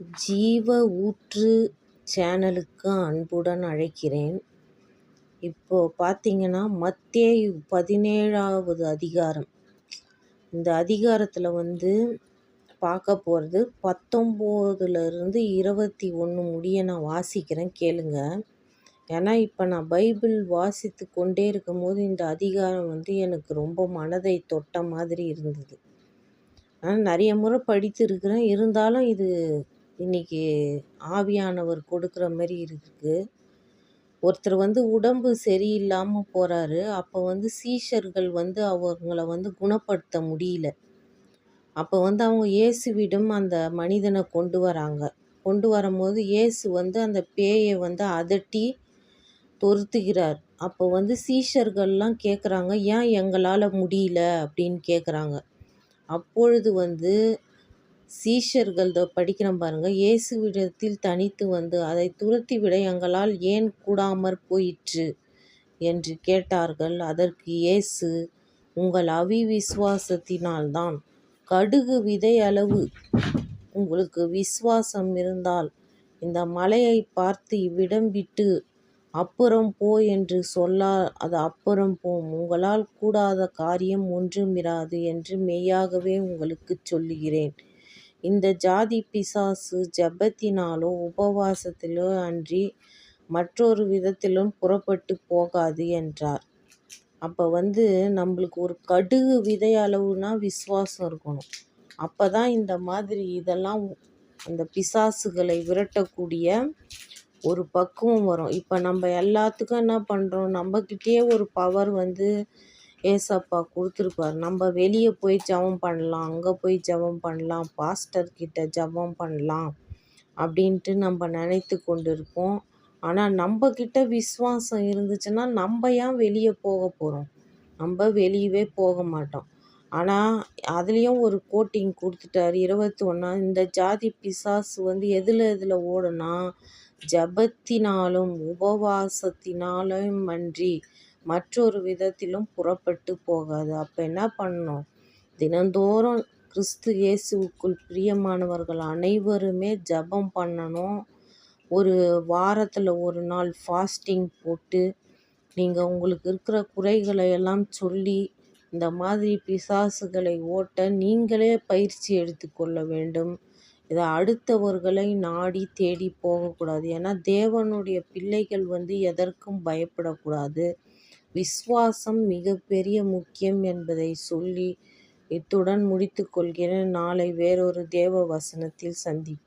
ஜீவ ஊற்று சேனலுக்கு அன்புடன் அழைக்கிறேன். இப்போ பார்த்தீங்கன்னா மத்தேயு பதினேழாவது அதிகாரம். இந்த அதிகாரத்தில் வந்து பார்க்க போகிறது பத்தொம்போதுலேருந்து இருபத்தி ஒன்று முடிய நான் வாசிக்கிறேன் கேளுங்க. ஏன்னா இப்போ நான் பைபிள் வாசித்து கொண்டே இருக்கும்போது இந்த அதிகாரம் வந்து எனக்கு ரொம்ப மனதை தொட்ட மாதிரி இருந்தது. நான் நிறைய முறை படித்திருக்கிறேன். இருந்தாலும் இது இன்னைக்கு ஆவியானவர் கொடுக்குற மாதிரி இருக்குது ஒருத்தர் வந்து உடம்பு சரியில்லாமல் போகிறாரு அப்போ வந்து சீஷர்கள் வந்து அவங்கள வந்து குணப்படுத்த முடியல. அப்போ வந்து அவங்க இயேசுவிடம் அந்த மனிதனை கொண்டு வராங்க. கொண்டு வரும்போது இயேசு வந்து அந்த பேயை வந்து அதட்டி தொருத்துகிறார். அப்போ வந்து சீஷர்கள்லாம் கேட்குறாங்க ஏன் எங்களால் முடியல? அப்படின்னு கேட்குறாங்க அப்பொழுது வந்து சீஷர்கள் படிக்கிறோம் பாருங்க. இயேசுவிடத்தில் தனித்து வந்து அதை துரத்திவிட எங்களால் ஏன் கூடாமற் போயிற்று? என்று கேட்டார்கள். அதற்கு இயேசு உங்கள் அவிவிசுவாசத்தினால்தான் கடுகு விதை அளவு உங்களுக்கு விசுவாசம் இருந்தால் இந்த மலையை பார்த்து இவ்விடம் விட்டு அப்புறம் போ என்று சொல்லா அது அப்புறம் போம். உங்களால் கூடாத காரியம் ஒன்றுமிராது என்று மெய்யாகவே உங்களுக்குச் சொல்லுகிறேன். இந்த ஜாதி பிசாசு ஜெபத்தினாலோ உபவாசத்திலோ அன்றி மற்றொரு விதத்திலும் புறப்பட்டு போகாது என்றார். அப்போ வந்து நம்மளுக்கு ஒரு கடுகு விதை அளவுனா விசுவாசம் இருக்கணும். அப்போ தான் இந்த மாதிரி இதெல்லாம் அந்த பிசாசுகளை விரட்டக்கூடிய ஒரு பக்குவம் வரும். இப்போ நம்ம எல்லாத்துக்கும் என்ன பண்ணுறோம் நம்மக்கிட்டேயே ஒரு பவர் வந்து ஏசப்பா கொடுத்துருப்பார். நம்ம வெளியே போய் ஜெபம் பண்ணலாம் அங்கே போய் ஜெபம் பண்ணலாம் பாஸ்டர் கிட்ட ஜெபம் பண்ணலாம் அப்படின்ட்டு நம்ம நினைத்து கொண்டு இருப்போம் ஆனால் நம்மக்கிட்ட விசுவாசம் இருந்துச்சுன்னா நம்ம ஏன் வெளியே போக போகிறோம் நம்ம வெளியவே போக மாட்டோம். ஆனால் அதுலேயும் ஒரு கோட்டிங் கொடுத்துட்டாரு. இருபத்தி ஒன்றா இந்த ஜாதி பிசாசு வந்து எதில் எதில் ஓடுனா ஜபத்தினாலும் உபவாசத்தினாலும் அன்றி மற்றொரு விதத்திலும் புறப்பட்டு போகாது. அப்போ என்ன பண்ணணும்? தினந்தோறும் கிறிஸ்து இயேசுவுக்குள் பிரியமானவர்கள் அனைவருமே ஜபம் பண்ணணும். ஒரு வாரத்தில் ஒரு நாள் ஃபாஸ்டிங் போட்டு நீங்கள் உங்களுக்கு இருக்கிற குறைகளை எல்லாம் சொல்லி இந்த மாதிரி பிசாசுகளை ஓட்ட நீங்களே பயிற்சி எடுத்துக்கொள்ள வேண்டும். இதை அடுத்தவர்களை நாடி தேடி போகக்கூடாது. ஏன்னா தேவனுடைய பிள்ளைகள் வந்து எதற்கும் பயப்படக்கூடாது. விஸ்வாசம் மிகப்பெரிய முக்கியம் என்பதை சொல்லி இத்துடன் முடித்துக்கொள்கிறேன் நாளை வேறொரு தேவ வசனத்தில் சந்திப்போம்.